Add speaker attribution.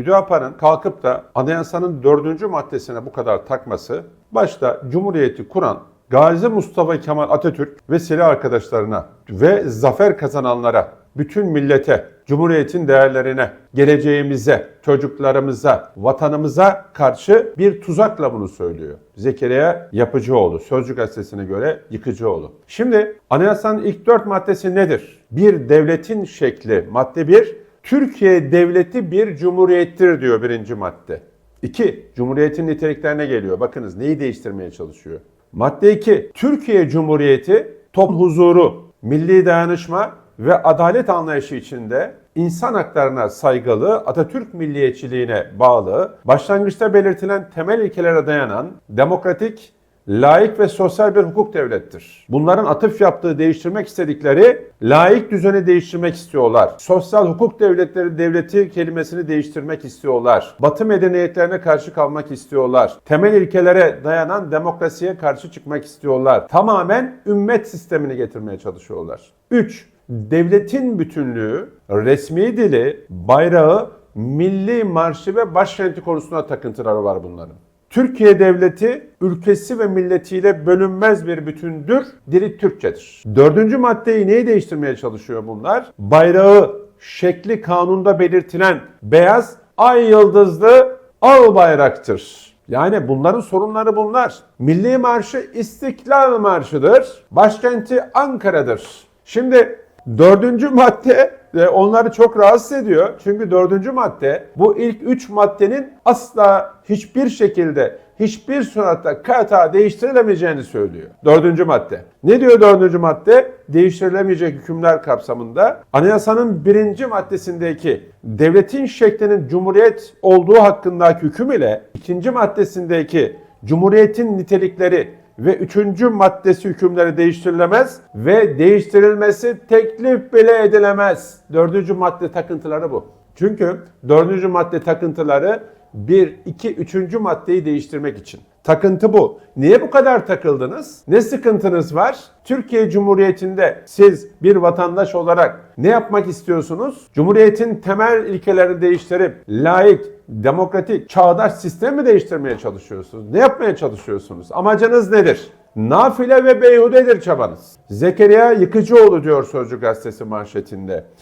Speaker 1: Hüdapar'ın kalkıp da anayasanın dördüncü maddesine bu kadar takması, başta Cumhuriyeti kuran Gazi Mustafa Kemal Atatürk ve silah arkadaşlarına ve zafer kazananlara, bütün millete, Cumhuriyet'in değerlerine, geleceğimize, çocuklarımıza, vatanımıza karşı bir tuzakla bunu söylüyor. Zekeriya Yapıcıoğlu, Sözcü Gazetesi'ne göre Yıkıcıoğlu. Şimdi anayasanın ilk dört maddesi nedir? Bir devletin şekli, madde bir, Türkiye devleti bir cumhuriyettir diyor birinci madde. İki, Cumhuriyetin niteliklerine geliyor. Bakınız neyi değiştirmeye çalışıyor? Madde 2. Türkiye Cumhuriyeti toplum huzuru, milli dayanışma ve adalet anlayışı içinde insan haklarına saygılı, Atatürk milliyetçiliğine bağlı, başlangıçta belirtilen temel ilkelere dayanan demokratik, layık ve sosyal bir hukuk devlettir. Bunların atıf yaptığı, değiştirmek istedikleri layık düzeni değiştirmek istiyorlar. Sosyal hukuk devletleri devleti kelimesini değiştirmek istiyorlar. Batı medeniyetlerine karşı kalmak istiyorlar. Temel ilkelere dayanan demokrasiye karşı çıkmak istiyorlar. Tamamen ümmet sistemini getirmeye çalışıyorlar. 3. Devletin bütünlüğü, resmi dili, bayrağı, milli marşı ve başkenti konusunda takıntıları var bunların. Türkiye devleti ülkesi ve milletiyle bölünmez bir bütündür. Dili Türkçedir. Dördüncü maddeyi neyi değiştirmeye çalışıyor bunlar? Bayrağı, şekli kanunda belirtilen beyaz ay yıldızlı al bayraktır. Yani bunların sorunları bunlar. Milli Marşı İstiklal Marşı'dır. Başkenti Ankara'dır. Şimdi dördüncü madde ve onları çok rahatsız ediyor. Çünkü dördüncü madde bu ilk üç maddenin asla hiçbir şekilde hiçbir suratta kata değiştirilemeyeceğini söylüyor. Dördüncü madde. Ne diyor dördüncü madde? Değiştirilemeyecek hükümler kapsamında anayasanın birinci maddesindeki devletin şeklinin cumhuriyet olduğu hakkındaki hüküm ile ikinci maddesindeki cumhuriyetin nitelikleri ve üçüncü maddesi hükümleri değiştirilemez ve değiştirilmesi teklif bile edilemez. Dördüncü madde takıntıları bu. Çünkü dördüncü madde takıntıları bir, iki, üçüncü maddeyi değiştirmek için. Takıntı bu. Niye bu kadar takıldınız? Ne sıkıntınız var? Türkiye Cumhuriyeti'nde siz bir vatandaş olarak ne yapmak istiyorsunuz? Cumhuriyetin temel ilkelerini değiştirip layık, demokratik, çağdaş sistemi değiştirmeye çalışıyorsunuz. Ne yapmaya çalışıyorsunuz? Amacınız nedir? Nafile ve beyhudedir çabanız. Zekeriya Yıkıcıoğlu diyor Sözcü Gazetesi manşetinde.